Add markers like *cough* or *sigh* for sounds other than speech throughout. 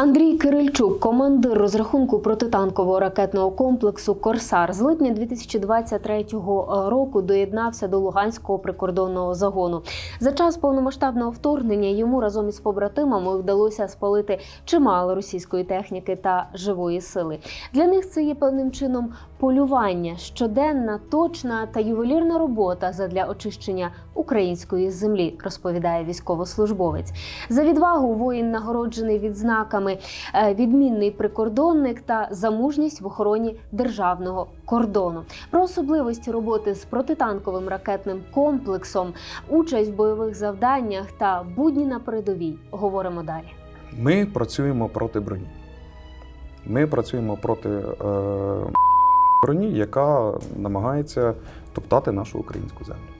Андрій Кирильчук, командир розрахунку протитанкового ракетного комплексу Корсар, з липня 2023 року доєднався до Луганського прикордонного загону. За час повномасштабного вторгнення йому разом із побратимами вдалося спалити чимало російської техніки та живої сили. Для них це є певним чином полювання, щоденна, точна та ювелірна робота задля очищення української землі, розповідає військовослужбовець. За відвагу воїн нагороджений відзнаками е, відмінний прикордонник та за мужність в охороні державного кордону. Про особливості роботи з протитанковим ракетним комплексом, участь в бойових завданнях та будні на передовій говоримо далі. Ми працюємо проти броні. Ми працюємо проти е, броні, яка намагається топтати нашу українську землю.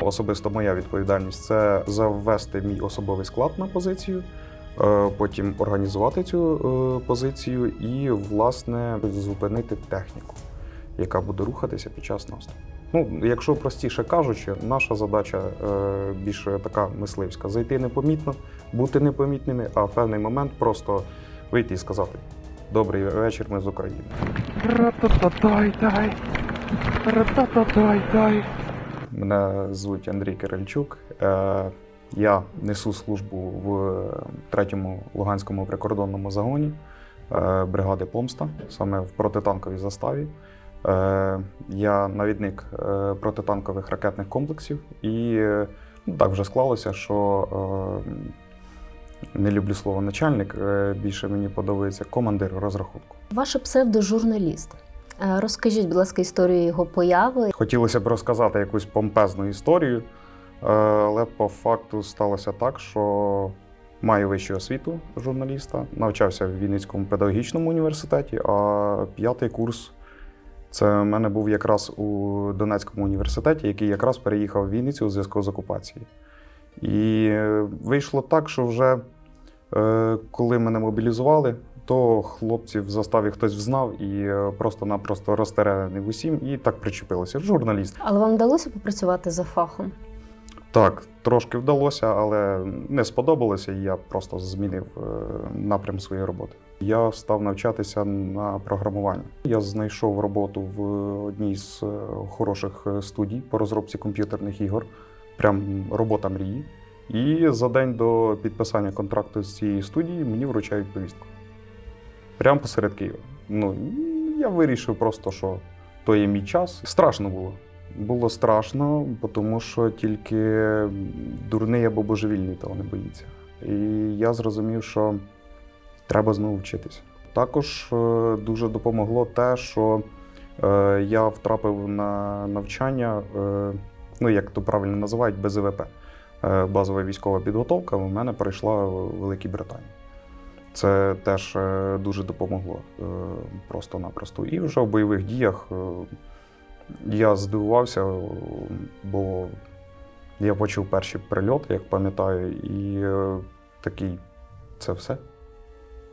Особисто моя відповідальність це заввести мій особовий склад на позицію, е, потім організувати цю е, позицію і, власне, зупинити техніку, яка буде рухатися під час наступу. Ну, якщо простіше кажучи, наша задача е, більше така мисливська: зайти непомітно, бути непомітними, а в певний момент просто вийти і сказати: Добрий вечір, ми з України. Ра-та-та-дай-дай. Ра-та-та-дай-дай. Мене звуть Андрій Кирильчук. Е, Я несу службу в третьому Луганському прикордонному загоні е, бригади Помста, саме в протитанковій заставі. Е, Я навідник протитанкових ракетних комплексів, і ну, так вже склалося, що не люблю слово начальник. е, Більше мені подобається командир розрахунку. Ваше псевдожурналіст. Е, Розкажіть, будь ласка, історію його появи. Хотілося б розказати якусь помпезну історію, е, але по факту сталося так, що маю вищу освіту журналіста, навчався в Вінницькому педагогічному університеті, а п'ятий курс це в мене був якраз у Донецькому університеті, який якраз переїхав в Вінницю у зв'язку з окупацією. І вийшло так, що вже коли мене мобілізували, то хлопців в заставі хтось взнав і е, просто-напросто розтерений в усім, і так причепилося. Журналіст. Але вам вдалося попрацювати за фахом? Так, трошки вдалося, але не сподобалося, і я просто змінив е, напрям своєї роботи. Я став навчатися на програмування. Я знайшов роботу в одній з е, хороших е, студій по розробці комп'ютерних ігор. Прям робота мрії. І за день до підписання контракту з цієї студії мені вручають повістку. Прямо посеред Києва. Ну, я вирішив просто, що то є мій час. Страшно було. Було страшно, тому що тільки дурний або божевільний того не боїться. І я зрозумів, що треба знову вчитися. Також е, дуже допомогло те, що е, я втрапив на навчання, е, ну як то правильно називають, БЗВП. Е, Базова військова підготовка у мене пройшла в Великій Британії. Це теж е, дуже допомогло е, просто-напросто. І вже в бойових діях е, я здивувався, е, бо я почув перші прильоти, як пам'ятаю, і е, такий це все.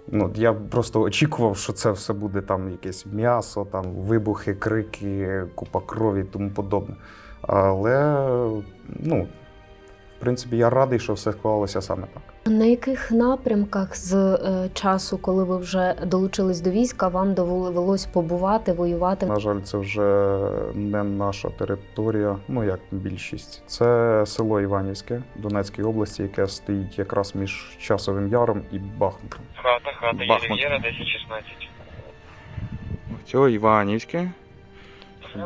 Ну, я просто очікував, що це все буде там якесь м'ясо, там вибухи, крики, купа крові і тому подобне. Але, ну, в принципі, я радий, що все склалося саме так. На яких напрямках з е, часу, коли ви вже долучились до війська, вам довелось побувати, воювати? На жаль, це вже не наша територія, ну як більшість. Це село Іванівське Донецької області, яке стоїть якраз між Часовим Яром і Бахмутом. Хата, хата, Бахмут. Єрвєра, 1016. Цього Іванівське.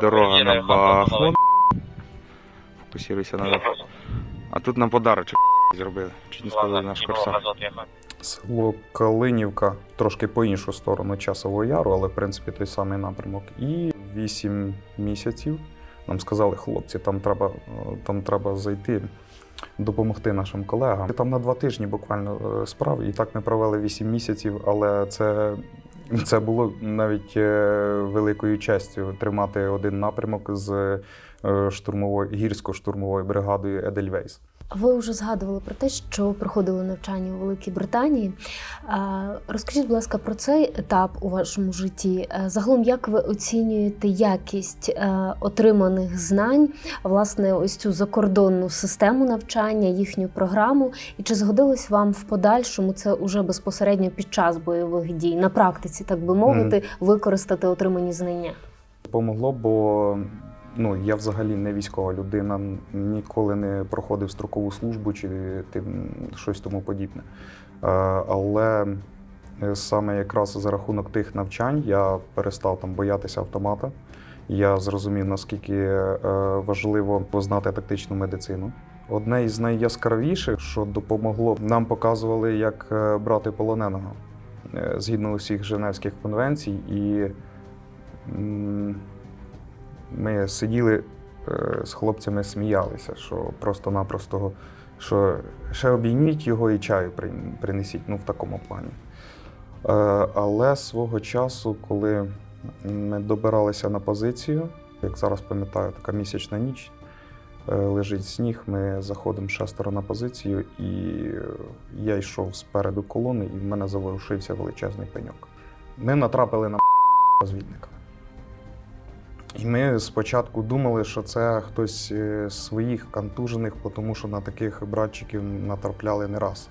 Дорога на Бахмут. Фокусируйся на. А тут нам подарочок зробили. Чуть не спалили наш корсар. Село Калинівка трошки по іншу сторону Часового Яру, але в принципі той самий напрямок. І вісім місяців нам сказали, хлопці, там треба, там треба зайти. Допомогти нашим колегам. Там на два тижні буквально е, справ, і так ми провели вісім місяців, але це, це було навіть е, великою честю тримати один напрямок з е, штурмовою гірсько-штурмовою бригадою Едельвейс. Ви вже згадували про те, що проходили навчання у Великій Британії. Розкажіть, будь ласка, про цей етап у вашому житті. Е, Загалом, як ви оцінюєте якість е, отриманих знань, власне, ось цю закордонну систему навчання, їхню програму, і чи згодилось вам в подальшому це уже безпосередньо під час бойових дій на практиці, так би мовити, використати отримані знання? Допомогло, бо ну, я взагалі не військова людина, ніколи не проходив строкову службу чи тим, щось тому подібне. Е, Але е, саме якраз за рахунок тих навчань я перестав там боятися автомата. Я зрозумів, наскільки е, важливо познати тактичну медицину. Одне із найяскравіших, що допомогло, нам показували, як брати полоненого згідно усіх Женевських конвенцій. І ми сиділи е, з хлопцями, сміялися, що просто-напросто, що ще обійміть його і чаю принесіть, ну в такому плані. Е, Але свого часу, коли ми добиралися на позицію, як зараз пам'ятаю, така місячна ніч, е, лежить сніг, ми заходимо шестеро на позицію, і я йшов спереду колони, і в мене заворушився величезний пеньок. Ми натрапили на розвідника. І ми спочатку думали, що це хтось з своїх контужених, тому що на таких братчиків натрапляли не раз.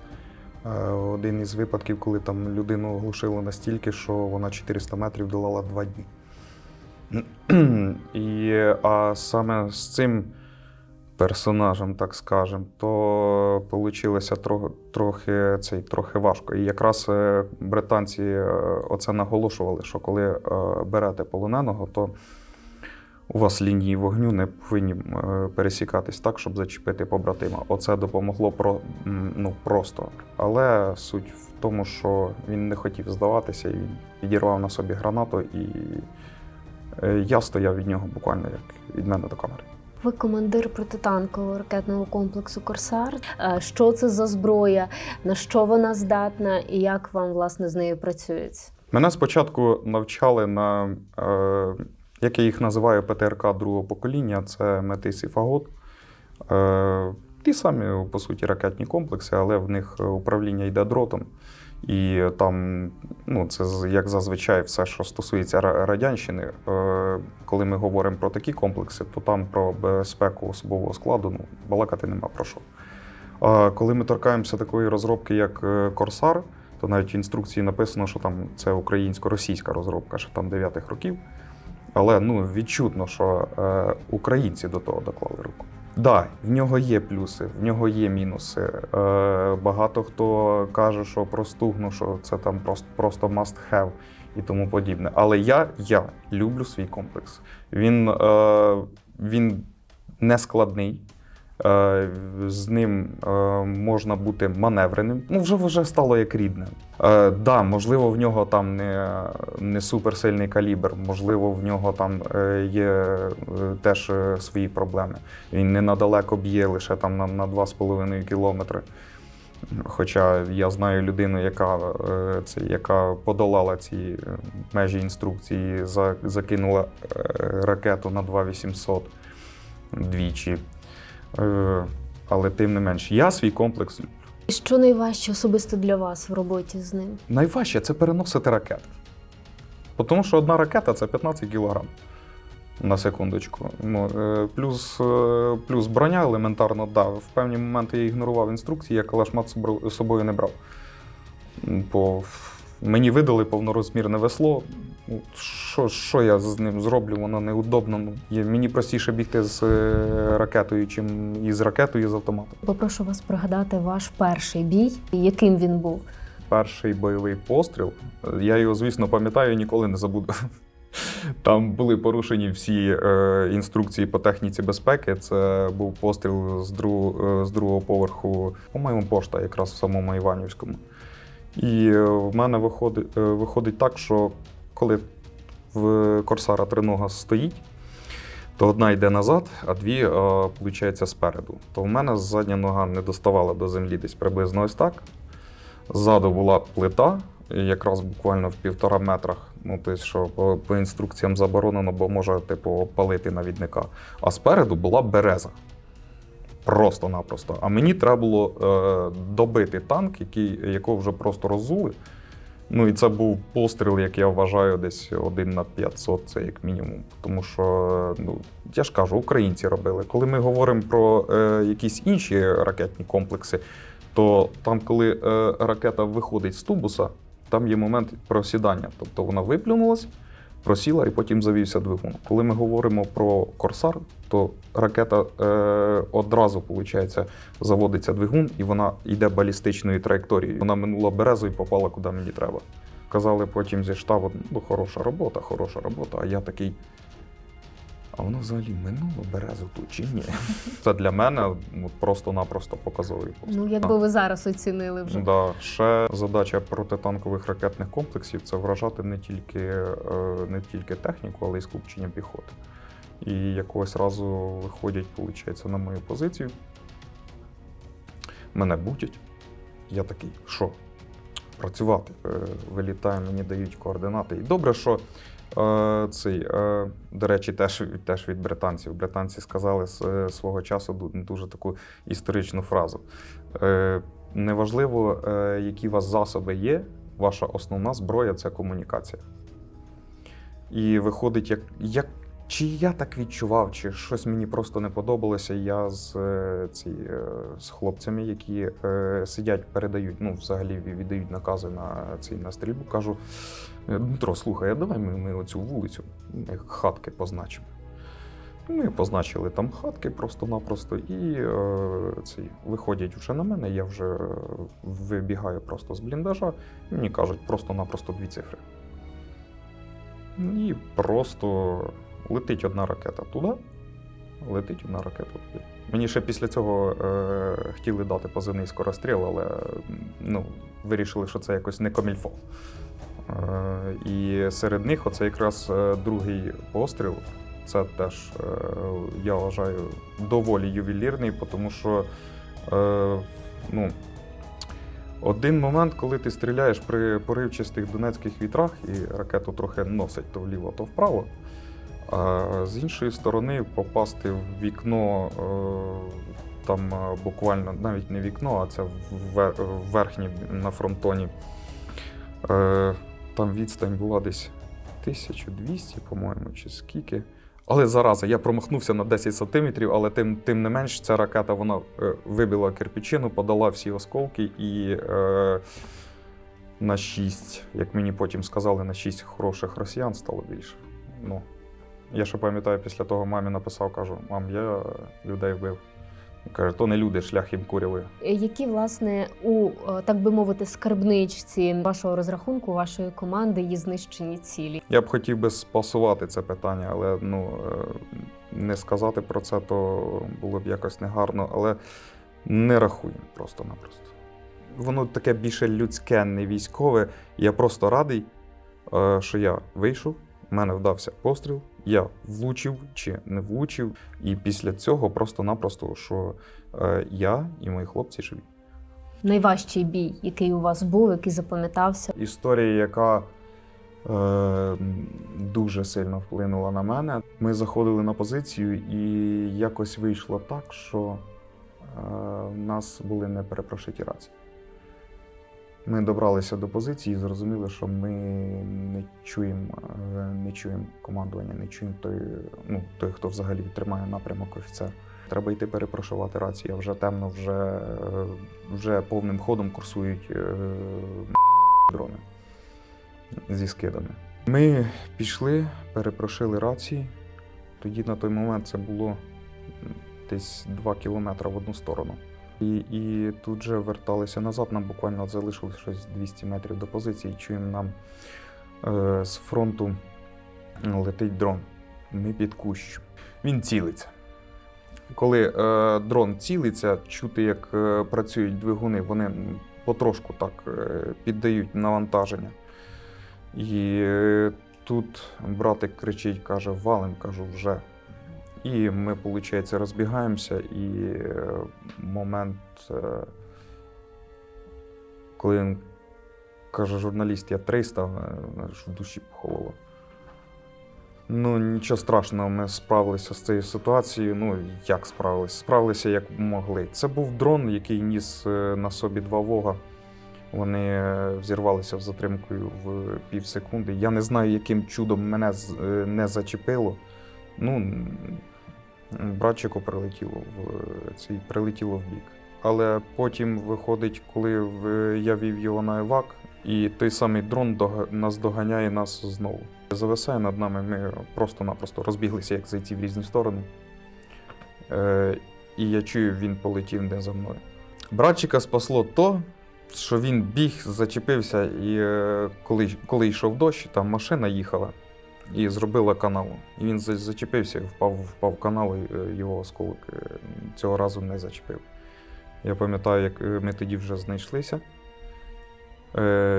Е, Один із випадків, коли там людину оглушило настільки, що вона 400 метрів долала два дні. І, а саме з цим персонажем, так скажем, то вийшло трохи, цей, трохи важко. І якраз е, британці е, оце наголошували, що коли берете полоненого, то у вас лінії вогню не повинні е, пересікатись так, щоб зачепити побратима. Оце допомогло про, ну, просто. Але суть в тому, що він не хотів здаватися і він підірвав на собі гранату, і е, я стояв від нього буквально як від мене до камери. Ви командир протитанкового ракетного комплексу Корсар. Е, Що це за зброя? На що вона здатна, і як вам власне з нею працюється? Мене спочатку навчали на, е, як я їх називаю, ПТРК другого покоління, це метис і фагот. Е, ті самі, по суті, ракетні комплекси, але в них управління йде дротом. І там, ну, це як зазвичай все, що стосується радянщини. Е, коли ми говоримо про такі комплекси, то там про безпеку особового складу ну, балакати нема про що. А коли ми торкаємося такої розробки, як е, Корсар, то навіть в інструкції написано, що там це українсько-російська розробка, що там 9-х років. Але ну, відчутно, що е, українці до того доклали руку. Так, да, в нього є плюси, в нього є мінуси. Е, багато хто каже, що простугну, що це там просто, просто must have і тому подібне. Але я, я люблю свій комплекс. Він, е, він не складний. Е, З ним е, можна бути маневреним. Ну, вже вже стало як рідне. Е, да, можливо, в нього там не, не суперсильний калібр, можливо, в нього там є теж свої проблеми. Він не надалеко б'є лише там на, на 2,5 кілометри. Хоча я знаю людину, яка, це, яка подолала ці межі інструкції, закинула ракету на 2800 двічі. Е, Але тим не менш, я свій комплекс. люблю. І Що найважче особисто для вас в роботі з ним? Найважче це переносити ракети. Тому що одна ракета це 15 кг на секундочку. Ну, е, плюс, е, плюс броня елементарно, да. В певні моменти я ігнорував інструкції, я калашмат з собою не брав. Бо мені видали повнорозмірне весло. Ну, Що, що я з ним зроблю, воно неудобно. Ну, мені простіше бігти з е, ракетою, чим із ракетою з автоматом. Попрошу вас пригадати ваш перший бій, яким він був. перший бойовий постріл. Я його, звісно, пам'ятаю і ніколи не забуду. Там були порушені всі е, інструкції по техніці безпеки. Це був постріл з, друг, е, з другого поверху, по-моєму, пошта, якраз в самому Іванівському. І е, в мене виходить, е, виходить так, що коли в Корсара тринога стоїть, то одна йде назад, а дві, е, виходить, спереду. То в мене задня нога не доставала до землі десь приблизно ось так. Ззаду була плита, якраз буквально в півтора метрах. Ну, тобто, що по, по інструкціям заборонено, бо може, типу, палити навідника. А спереду була береза. Просто-напросто. А мені треба було е, добити танк, який, якого вже просто роззули. Ну і це був постріл, як я вважаю, десь один на 500, це як мінімум. Тому що, ну, я ж кажу, українці робили. Коли ми говоримо про е, якісь інші ракетні комплекси, то там, коли е, ракета виходить з тубуса, там є момент просідання. Тобто вона виплюнулась, просіла і потім завівся двигун. Коли ми говоримо про Корсар, то ракета е, одразу, виходить, заводиться двигун, і вона йде балістичною траєкторією. Вона минула березу і попала куди мені треба. Казали потім зі штабу, ну хороша робота, хороша робота. А я такий. А воно взагалі минуло березу тут чи ні? Це для мене просто-напросто показовий пост. Ну, якби ви зараз оцінили вже. Да. Ще задача протитанкових ракетних комплексів це вражати не тільки, е, не тільки техніку, але й скупчення піхоти. І якогось разу виходять, виходить, на мою позицію. Мене бутять. Я такий, що? Працювати. Е, Вилітаю, мені дають координати. І добре, що цей, до речі, теж, теж від британців. Британці сказали з е, свого часу дуже таку історичну фразу. Е, неважливо, е, які у вас засоби є, ваша основна зброя це комунікація. І виходить, як, як чи я так відчував, чи щось мені просто не подобалося. Я з, ці, з хлопцями, які сидять, передають, ну, взагалі віддають накази на цей на стрільбу, кажу: «Е, Дмитро, слухай, а давай ми, ми оцю вулицю, хатки позначимо. Ми позначили там хатки просто-напросто, і е, ці, виходять вже на мене, я вже е, вибігаю просто з бліндажа, і мені кажуть просто-напросто дві цифри. І просто летить одна ракета туди, летить одна ракета туди. Мені ще після цього е, хотіли дати позивний скоростріл, але ну, вирішили, що це якось не комільфо. Е, і серед них оце якраз е, другий постріл. Це теж, е, я вважаю, доволі ювелірний, тому що ну, один момент, коли ти стріляєш при поривчастих донецьких вітрах і ракету трохи носить то вліво, то вправо. А з іншої сторони попасти в вікно, там буквально навіть не вікно, а це ввер- верхнє на фронтоні. Там відстань була десь 1200, по-моєму, чи скільки. Але зараза, я промахнувся на 10 сантиметрів, але тим, тим не менш ця ракета вона е, вибила кирпичину, подала всі осколки і е, на 6, як мені потім сказали, на 6 хороших росіян стало більше. Ну, я ще пам'ятаю, після того мамі написав, кажу: мам, я людей вбив. Каже, то не люди, шлях їм куряли. Які, власне, у е, так би мовити, скарбничці вашого розрахунку, вашої команди є знищені цілі? Я б хотів би спасувати це питання, але ну, е, не сказати про це, то було б якось негарно, але не рахуємо просто-напросто. Воно таке більше людське, не військове. Я просто радий, е, що я вийшов, в мене вдався постріл, я влучив чи не влучив, і після цього просто-напросто, що е, я і мої хлопці живі. Найважчий бій, який у вас був, який запам'ятався? історія, яка е, дуже сильно вплинула на мене. Ми заходили на позицію, і якось вийшло так, що е, в нас були неперепрошиті рації. Ми добралися до позиції і зрозуміли, що ми не чуємо, е, не чуємо командування, не чуємо той, ну, той, хто взагалі тримає напрямок офіцер. Треба йти перепрошувати рації, а вже темно, вже, е, вже повним ходом курсують е, дрони зі скидами. Ми пішли, перепрошили рації. Тоді на той момент це було десь 2 кілометри в одну сторону. І, і тут же верталися назад. Нам буквально залишилось щось 200 метрів до позиції. Чуємо нам е, з фронту летить дрон. Ми під кущ. Він цілиться. Коли е, дрон цілиться, чути, як е, працюють двигуни, вони потрошку так е, піддають навантаження. І е, тут братик кричить, каже, валим, кажу, вже. І ми, виходить, розбігаємося, і е, момент, е, коли він каже, журналіст, я 300, е, аж в душі похололо. Ну, нічого страшного, ми справилися з цією ситуацією. Ну, як справилися? Справилися як могли. Це був дрон, який ніс на собі два вога. Вони взірвалися в затримкою в пів секунди. Я не знаю, яким чудом мене не зачепило. Ну, братчику прилетіло в цей прилетіло в бік. Але потім виходить, коли я вів його на евак, і той самий дрон нас доганяє нас знову. Зависає над нами, ми просто-напросто розбіглися, як зайці в різні сторони. Е, і я чую, він полетів не за мною. Братчика спасло то, що він біг, зачепився, і е, коли, коли йшов дощ, там машина їхала і зробила канал. І він зачепився впав, впав канал, і е, його осколок е, цього разу не зачепив. Я пам'ятаю, як е, ми тоді вже знайшлися.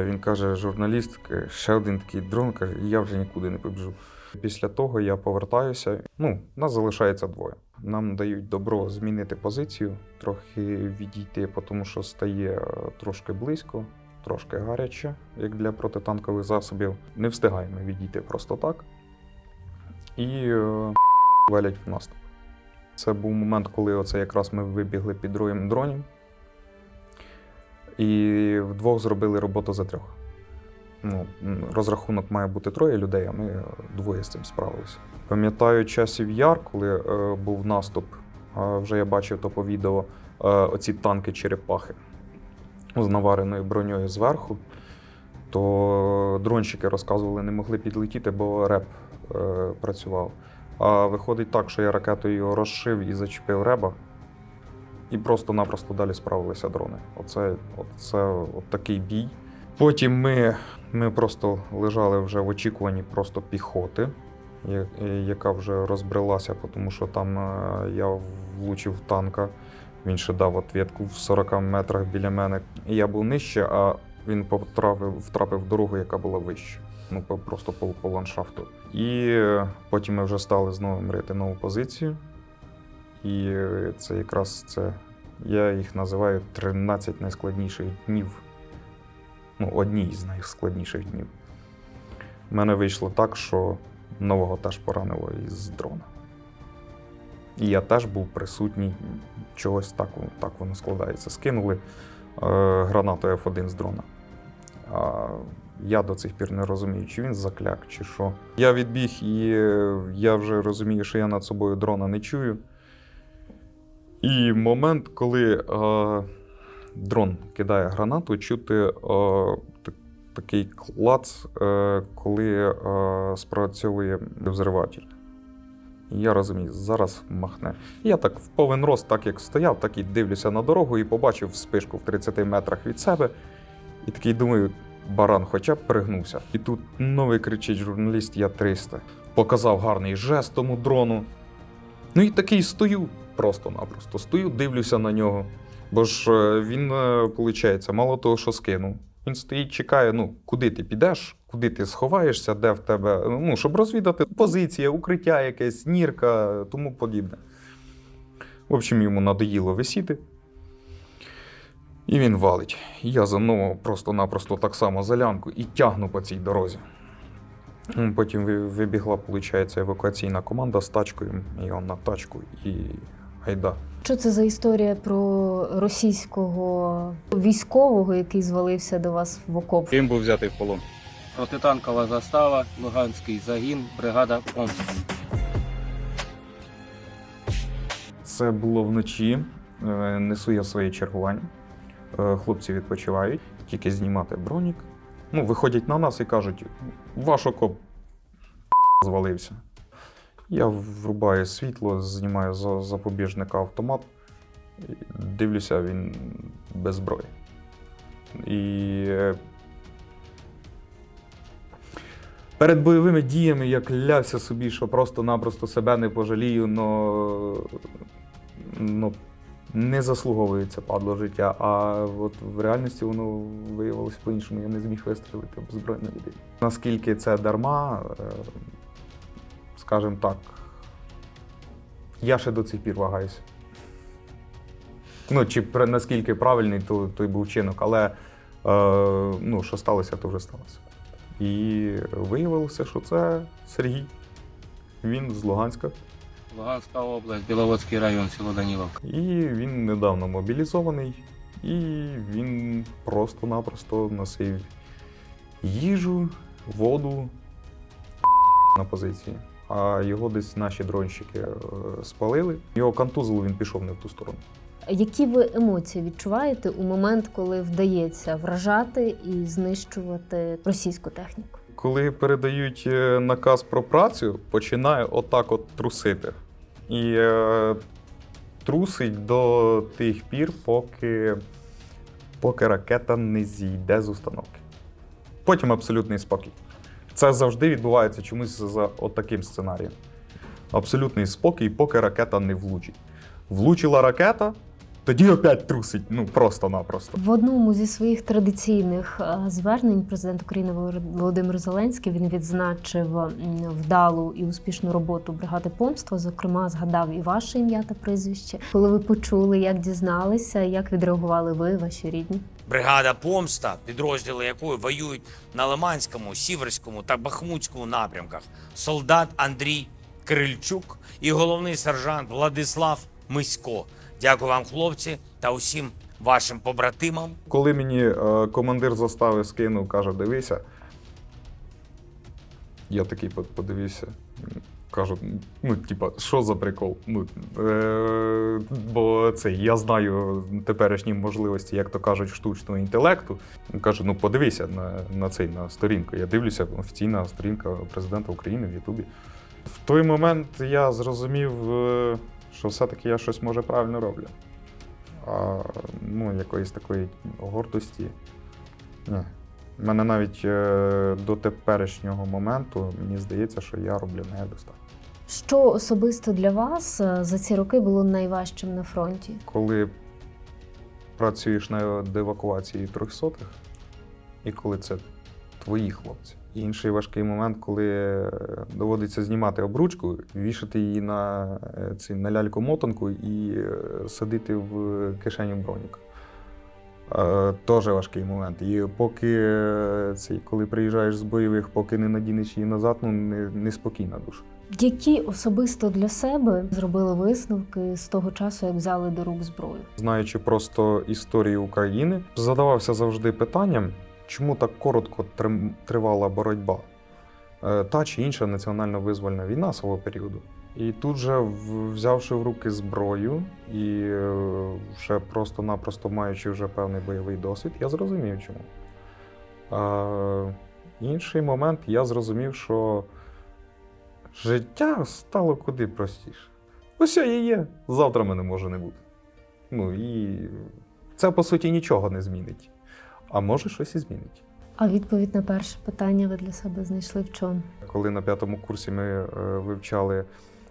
Він каже, журналіст, ще один такий дрон, каже, я вже нікуди не побіжу. Після того я повертаюся. Ну, нас залишається двоє. Нам дають добро змінити позицію, трохи відійти, тому що стає трошки близько, трошки гаряче, як для протитанкових засобів. Не встигаємо відійти просто так. І е, *laughs* валять в наступ. Це був момент, коли оце якраз ми вибігли під другим дронів. І вдвох зробили роботу за трьох. Ну, розрахунок має бути троє людей, а ми е, двоє з цим справилися. Пам'ятаю часів яр, коли е, був наступ, е, вже я бачив то по відео, е, оці танки черепахи з навареною броньою зверху, то дронщики розказували, не могли підлетіти, бо реп е, працював. А виходить так, що я ракетою розшив і зачепив реба, і просто-напросто далі справилися дрони. Оце, оце от такий бій. Потім ми, ми просто лежали вже в очікуванні просто піхоти, яка вже розбрелася, тому що там е, я влучив танка. Він ще дав ответку в 40 метрах біля мене. І я був нижче, а він потрапив, втрапив в дорогу, яка була вище. Ну, просто по, по ландшафту. І е, потім ми вже стали знову мрити нову позицію. І е, це якраз це. Я їх називаю 13 найскладніших днів. Ну, одні з найскладніших днів. У мене вийшло так, що нового теж поранило із дрона. І я теж був присутній. Чогось так, так воно складається. Скинули е, гранату F1 з дрона. А я до цих пір не розумію, чи він закляк, чи що. Я відбіг, і е, я вже розумію, що я над собою дрона не чую. І момент, коли е, дрон кидає гранату, чути е, так- такий клац, е, коли е, спрацьовує взриватель. Я розумію, зараз махне. Я так в повен рост, так як стояв, так і дивлюся на дорогу і побачив спишку в 30 метрах від себе. І такий думаю, баран хоча б пригнувся. І тут новий кричить журналіст, я 300. Показав гарний жест тому дрону. Ну і такий стою, просто-напросто стою, дивлюся на нього. Бо ж е, він, виходить, мало того, що скинув. Він стоїть, чекає, ну, куди ти підеш, куди ти сховаєшся, де в тебе, ну, щоб розвідати позиція, укриття якесь, нірка, тому подібне. В общем, йому надоїло висіти. І він валить. Я за мною просто-напросто так само за лямку і тягну по цій дорозі. Потім вибігла, виходить, евакуаційна команда з тачкою, і он на тачку, і гайда. Що це за історія про російського військового, який звалився до вас в окоп? Він був взятий в полон. Протитанкова застава, Луганський загін, бригада Омск. Це було вночі. Е, Несу я своє чергування. Е, Хлопці відпочивають, тільки знімати бронік. Ну, виходять на нас і кажуть: ваш окоп звалився. Я врубаю світло, знімаю за запобіжника автомат, дивлюся, він без зброї. І е, перед бойовими діями я клявся собі, що просто-напросто себе не пожалію, но, но не заслуговує це падло життя. А от в реальності воно виявилось по-іншому. Я не зміг вистрілити беззбройно людей. Наскільки це дарма, е, скажімо так, я ще до цих пір вагаюся. Ну, чи наскільки правильний то, той був вчинок, але е, ну, що сталося, то вже сталося. І виявилося, що це Сергій. Він з Луганська. Луганська область, Біловодський район, село Даніловка. І він недавно мобілізований, і він просто-напросто носив їжу, воду на позиції. А його десь наші дронщики е, спалили. Його контузило, він пішов не в ту сторону. Які ви емоції відчуваєте у момент, коли вдається вражати і знищувати російську техніку? Коли передають е, наказ про працю, починає отак от трусити. І е, трусить до тих пір, поки, поки ракета не зійде з установки. Потім абсолютний спокій. Це завжди відбувається чомусь за отаким сценарієм. Абсолютний спокій, поки ракета не влучить. Влучила ракета, тоді опять трусить. Ну просто-напросто. В одному зі своїх традиційних е, звернень президент України Володимир- Зеленський він відзначив вдалу і успішну роботу бригади помства. Зокрема, згадав і ваше ім'я та прізвище. Коли ви почули, як дізналися, як відреагували ви, ваші рідні? Бригада Помста, підрозділи якої воюють на Лиманському, Сіверському та Бахмутському напрямках. Солдат Андрій Кирильчук і головний сержант Владислав Мисько. Дякую вам, хлопці, та усім вашим побратимам. Коли мені е, командир застави скинув, каже, дивися. Я такий подивився. Кажу, ну, типа, що за прикол? Ну, е, бо це я знаю теперішні можливості, як то кажуть, штучного інтелекту. Кажу, ну подивися на, на цей на сторінку. Я дивлюся, офіційна сторінка президента України в Ютубі. В той момент я зрозумів, е, що все-таки я щось може правильно роблю. А ну, якоїсь такої гордості. Ні. У мене навіть е, до теперішнього моменту мені здається, що я роблю недостатньо. Що особисто для вас е, за ці роки було найважчим на фронті? Коли працюєш над евакуацією трьохсотих, і коли це твої хлопці. Інший важкий момент, коли е, доводиться знімати обручку, вішати її на, е, ці, на ляльку-мотанку і е, садити в кишеню броніка. Теж важкий момент. І поки цей, коли приїжджаєш з бойових, поки не надінеш її назад, ну не, неспокійна душа. Які особисто для себе зробили висновки з того часу, як взяли до рук зброю? знаючи просто історію України, задавався завжди питанням, чому так коротко тривала боротьба Е, та чи інша національно-визвольна війна свого періоду. І тут же, взявши в руки зброю і е, вже просто-напросто маючи вже певний бойовий досвід, я зрозумів чому. А, інший момент я зрозумів, що життя стало куди простіше. Ось я є, завтра мене може не бути. Ну і це по суті нічого не змінить. А може щось і змінить. А відповідь на перше питання ви для себе знайшли в чому? Коли на п'ятому курсі ми е, вивчали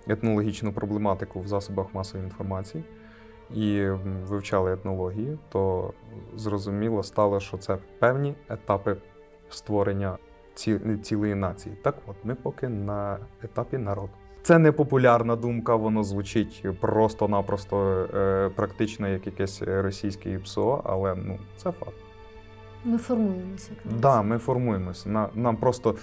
етнологічну проблематику в засобах масової інформації і вивчали етнологію, то зрозуміло стало, що це певні етапи створення ці- цілої нації. Так от, ми поки на етапі народу. Це не популярна думка, воно звучить просто-напросто е, практично як якесь російське ПСО, але ну, це факт. Ми формуємося. нація. Да, ми формуємося. На, нам просто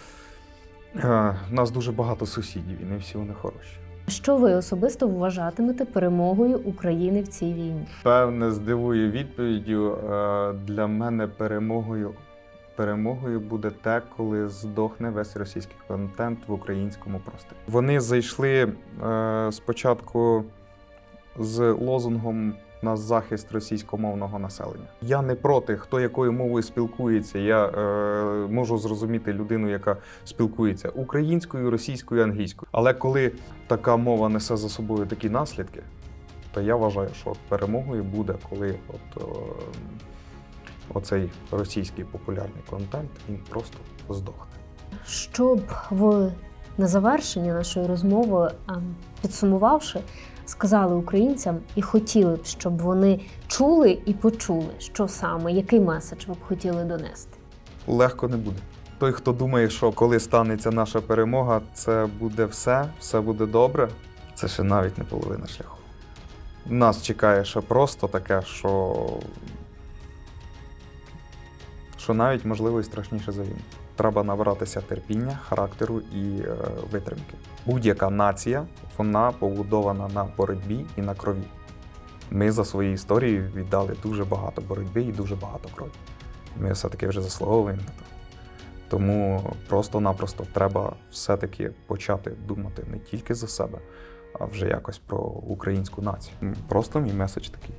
е, нас дуже багато сусідів, і не всі вони хороші. Що ви особисто вважатимете перемогою України в цій війні? Певне, здивую відповіддю. Е, для мене перемогою, перемогою буде те, коли здохне весь російський контент в українському просторі. Вони зайшли е, спочатку з лозунгом на захист російськомовного населення. Я не проти, хто якою мовою спілкується. Я е, можу зрозуміти людину, яка спілкується українською, російською, англійською. Але коли така мова несе за собою такі наслідки, то я вважаю, що перемогою буде, коли от, е, оцей російський популярний контент він просто здохне. Щоб ви на завершення нашої розмови, підсумувавши, сказали українцям і хотіли б, щоб вони чули і почули, що саме, який меседж ви б хотіли донести? Легко не буде. Той, хто думає, що коли станеться наша перемога, це буде все, все буде добре. Це ще навіть не половина шляху. Нас чекає ще просто таке, що, що навіть можливо і страшніше за війну. Треба набратися терпіння, характеру і е, витримки. Будь-яка нація вона побудована на боротьбі і на крові. Ми за свою історію віддали дуже багато боротьби і дуже багато крові. Ми все-таки вже заслуговуємо на це. Тому просто-напросто треба все-таки почати думати не тільки за себе, а вже якось про українську націю. Просто мій меседж такий.